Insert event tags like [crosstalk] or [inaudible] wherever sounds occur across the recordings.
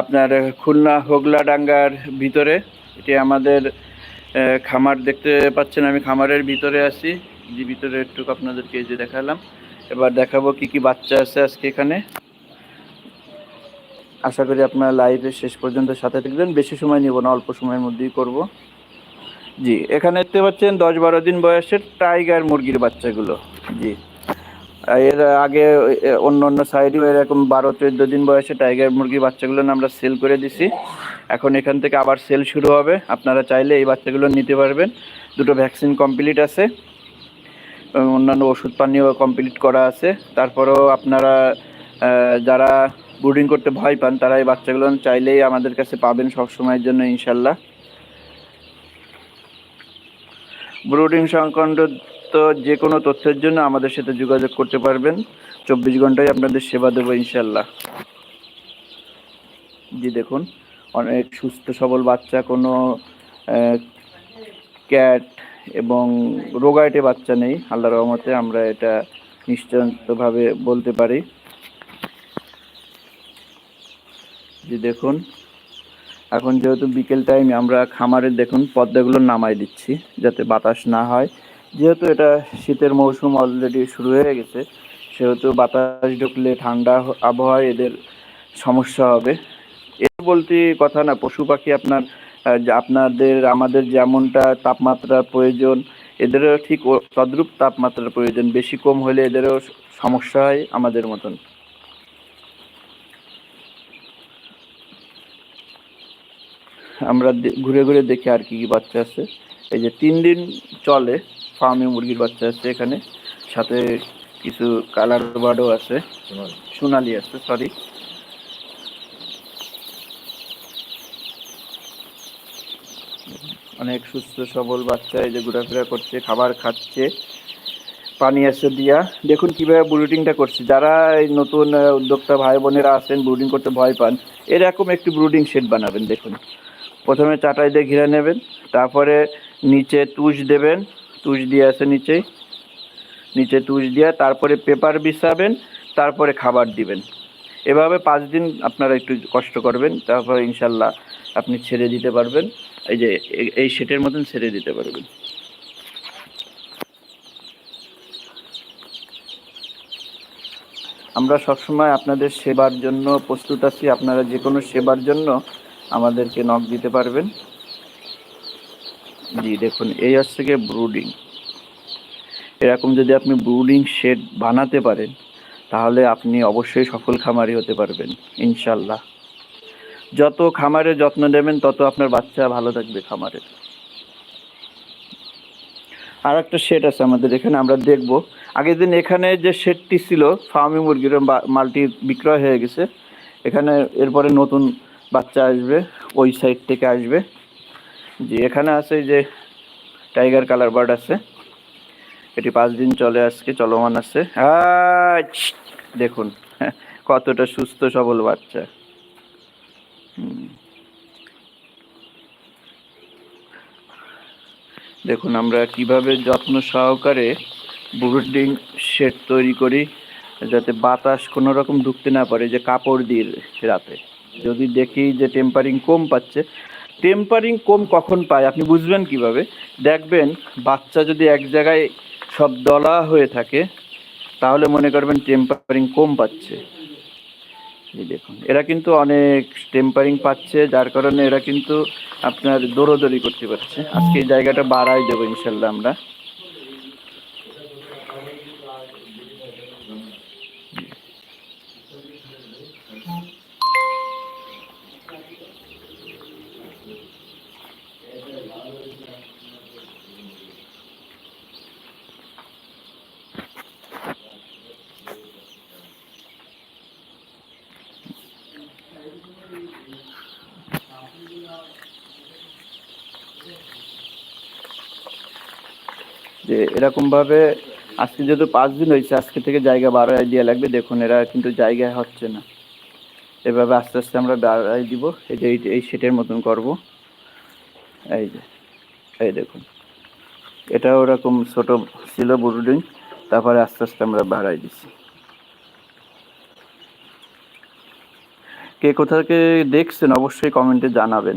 আপনার খুলনা হোগলাডাঙ্গার ভিতরে। এটি আমাদের খামার দেখতে পাচ্ছেন আমি, খামারের ভিতরে আছি। যে ভিতরে একটু আপনাদেরকে এই যে দেখালাম। এবার দেখাবো কি কি বাচ্চা আছে আজকে এখানে। আশা করি আপনার লাইভে শেষ পর্যন্ত সাথে থাকবেন। বেশি সময় নিব না, অল্প সময়ের মধ্যেই করব। জি, এখানে দেখতে পাচ্ছেন দশ বারো দিন বয়সের টাইগার মুরগির বাচ্চাগুলো। জি। এর আগে অন্য অন্য সাইডেও এরকম বারো, চোদ্দ দিন বয়সে টাইগার মুরগির বাচ্চাগুলো আমরা সেল করে দিছি। এখন এখান থেকে আবার সেল শুরু হবে। আপনারা চাইলে এই বাচ্চাগুলো নিতে পারবেন। দুটো ভ্যাকসিন কমপ্লিট আছে। অন্যান্য ওষুধ পানিও কমপ্লিট করা আছে। তারপরেও আপনারা যারা ব্রুডিং করতে ভয় পান, তারা এই বাচ্চাগুলো চাইলেই আমাদের কাছে পাবেন সব সময়ের জন্য, ইনশাল্লাহ। ব্রুডিং সংক্রান্ত যে কোনো তথ্যের জন্য আমাদের সাথে যোগাযোগ করতে পারবেন। চব্বিশ ঘন্টায় আপনাদের সেবা দেবো ইনশাল্লাহ জি, দেখুন, অনেক সুস্থ, সবল বাচ্চা, কোনো ক্যাট এবং রোগাইটে বাচ্চা নেই আল্লাহর রহমতে আমরা এটা নিশ্চিতভাবে বলতে পারি। জি, দেখুন, এখন যেহেতু বিকেল টাইমে, আমরা খামারে দেখুন, পদ্মাগুলো নামাই দিচ্ছি, যাতে বাতাস না হয়। যেহেতু এটা শীতের মৌসুম অলরেডি শুরু হয়ে গেছে, সেহেতু বাতাস ঢুকলে ঠান্ডা আবহাওয়ায় এদের সমস্যা হবে। এ বলতে কথা না, পশু পাখি আপনার আপনাদের, আমাদের যেমনটা তাপমাত্রার প্রয়োজন, এদেরও ঠিক তদ্রূপ তাপমাত্রার প্রয়োজন। বেশি কম হলে এদেরও সমস্যা হয় আমাদের মতন। আমরা ঘুরে ঘুরে দেখি আর কি কি বাচ্চা আছে। এই যে তিন দিন চলে ফার্মে মুরগির বাচ্চা আছে এখানে। সাথে কিছু কালার বার্ডও আছে। সোনালি আছে সরি অনেক সুস্থ, সবল বাচ্চা এই যে ঘোরাফেরা করছে, খাবার খাচ্ছে। পানি আছে দিয়া। দেখুন কীভাবে ব্রুডিংটা করছে। যারা এই নতুন উদ্যোক্তা ভাই বোনেরা আছেন ব্রুডিং করতে ভয় পান, এরকম একটি ব্রুডিং শেড বানাবেন, দেখুন। প্রথমে চাটাই দিয়ে ঘিরে নেবেন, তারপরে নিচে তুষ দেবেন তুষ দিয়ে আছে নিচে। নিচে তুষ দিয়ে তারপরে পেপার বিছাবেন, তারপরে খাবার দিবেন। এভাবে পাঁচ দিন আপনারা একটু কষ্ট করবেন, তারপরে ইনশাল্লাহ আপনি ছেড়ে দিতে পারবেন। এই যে, এই সেটের মতন ছেড়ে দিতে পারবেন। আমরা সবসময় আপনাদের সেবার জন্য প্রস্তুত আছি, আপনারা যে কোনো সেবার জন্য আমাদেরকে নক দিতে পারবেন। দেখুন, এই হচ্ছে গিয়ে ব্রুডিং এরকম যদি আপনি ব্রুডিং শেড বানাতে পারেন, তাহলে আপনি অবশ্যই সফল খামারি হতে পারবেন, ইনশাল্লাহ। যত খামারে যত্ন নেবেন, তত আপনার বাচ্চা ভালো থাকবে খামারে। আর একটা শেড আছে আমাদের, এখানে আমরা দেখব। আগের দিন এখানে যে শেডটি ছিল ফার্মি মুরগির মালটি বিক্রয় হয়ে গেছে, এখানে এরপরে নতুন বাচ্চা আসবে, ওই সাইড থেকে আসবে। যে এখানে আছে যে টাইগার কালার বার্ড আছে। এটি পাঁচ দিন চলে আজকে, চলমান আছে। দেখুন, [laughs] কতটা সুস্থ সবল বাচ্চা। দেখুন, আমরা কীভাবে যত্ন সহকারে ব্রুডিং শেড তৈরি করি, যাতে বাতাস কোনো রকম ঢুকতে না পারে, যে কাপড় দিয়ে রাতে। যদি দেখি যে টেম্পারিং কম পাচ্ছে টেম্পারিং কম কখন পায়? আপনি বুঝবেন কীভাবে? দেখবেন, বাচ্চা যদি এক জায়গায় সব দলা হয়ে থাকে, তাহলে মনে করবেন টেম্পারিং কম পাচ্ছে। এই দেখুন, এরা কিন্তু অনেক টেম্পারিং পাচ্ছে, যার কারণে এরা কিন্তু আপনার দৌড়োদৌড়ি করতে পারছে। আজকে এই জায়গাটা বাড়াই দেবো ইনশাল্লাহ আমরা। যে এরকমভাবে আজকে যেহেতু পাঁচ দিন হয়েছে, আজকে থেকে জায়গা বাড়াই দেওয়া লাগবে। দেখুন, এরা কিন্তু জায়গায় হচ্ছে না। এভাবে আস্তে আস্তে আমরা বাড়াই দিব। এই যে, এই- সেটের মতন করব। এই যে, এই দেখুন। এটা ওরকম ছোট ছিল ব্রুডিং তারপরে আস্তে আস্তে আমরা বাড়াই দিছি কে কোথা থেকে দেখছেন অবশ্যই কমেন্টে জানাবেন।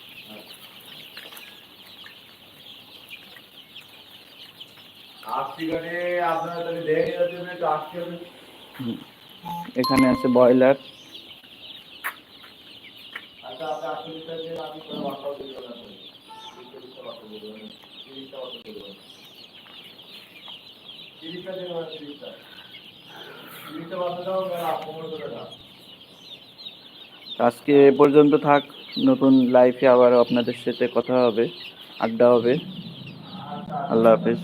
এখানে আছে ব্রয়লার। আজকে এ পর্যন্ত থাক নতুন লাইফে আবার আপনাদের সাথে কথা হবে আড্ডা হবে। আল্লাহ হাফিজ।